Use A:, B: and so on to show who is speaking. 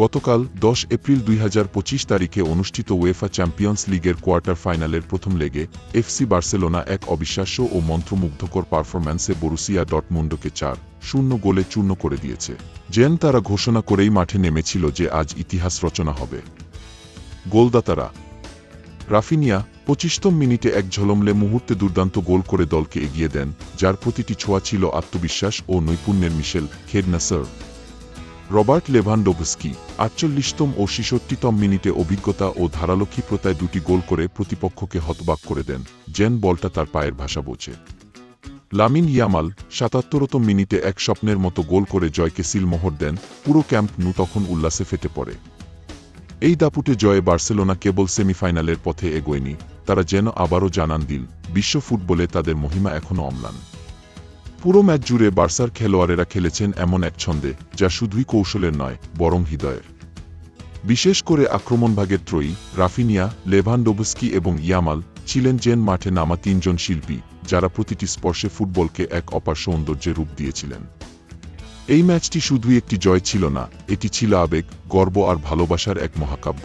A: গতকাল দশ এপ্রিল দুই হাজার পঁচিশ তারিখে অনুষ্ঠিত ওয়েফা চ্যাম্পিয়ন্স লিগের কোয়ার্টার ফাইনালের প্রথম লেগে এফসি বার্সেলোনা এক অবিশ্বাস্য ও মন্ত্রমুগ্ধকর পারফরম্যান্সে বরুসিয়া ডটমুন্ডকে চার শূন্য গোলে চূর্ণ করে দিয়েছে। জেন তারা ঘোষণা করেই মাঠে নেমেছিল যে আজ ইতিহাস রচনা হবে। গোলদাতারা রাফিনিয়া পঁচিশতম মিনিটে এক ঝলমলে মুহূর্তে দুর্দান্ত গোল করে দলকে এগিয়ে দেন, যার প্রতিটি ছোঁয়া ছিল আত্মবিশ্বাস ও নৈপুণ্যের মিশেল খেডনাসার রবার্ট লেভানডোভস্কি, আটচল্লিশতম ও ছেষট্টিতম মিনিটে অভিজ্ঞতা ও ধারালো ক্ষিপ্রতায় দুটি গোল করে প্রতিপক্ষকে হতবাক করে দেন জেন বলটা তার পায়ের ভাষা বোঝে। লামিন ইয়ামাল সাতাত্তরতম মিনিটে এক স্বপ্নের মতো গোল করে জয়কে সিলমোহর দেন, পুরো ক্যাম্প নু তখন উল্লাসে ফেটে পড়ে। এই দাপুটে জয়ে বার্সেলোনা কেবল সেমিফাইনালের পথে এগোয়নি, তারা যেন আবারও জানান দিল, বিশ্ব ফুটবলে তাদের মহিমা এখনও অম্লান। পুরো ম্যাচ জুড়ে বার্সার খেলোয়াড়েরা খেলেছেন এমন এক ছন্দে, যা শুধুই কৌশলের নয়, বরং হৃদয়ের। বিশেষ করে আক্রমণভাগের ত্রয়ী, রাফিনিয়া লেভানডোবস্কি এবং ইয়ামাল ছিলেন জেন মাঠে নামা তিনজন শিল্পী, যারা প্রতিটি স্পর্শে ফুটবলকে এক অপার সৌন্দর্যে রূপ দিয়েছিলেন। এই ম্যাচটি শুধুই একটি জয় ছিল না, এটি ছিল আবেগ, গর্ব আর ভালোবাসার এক মহাকাব্য।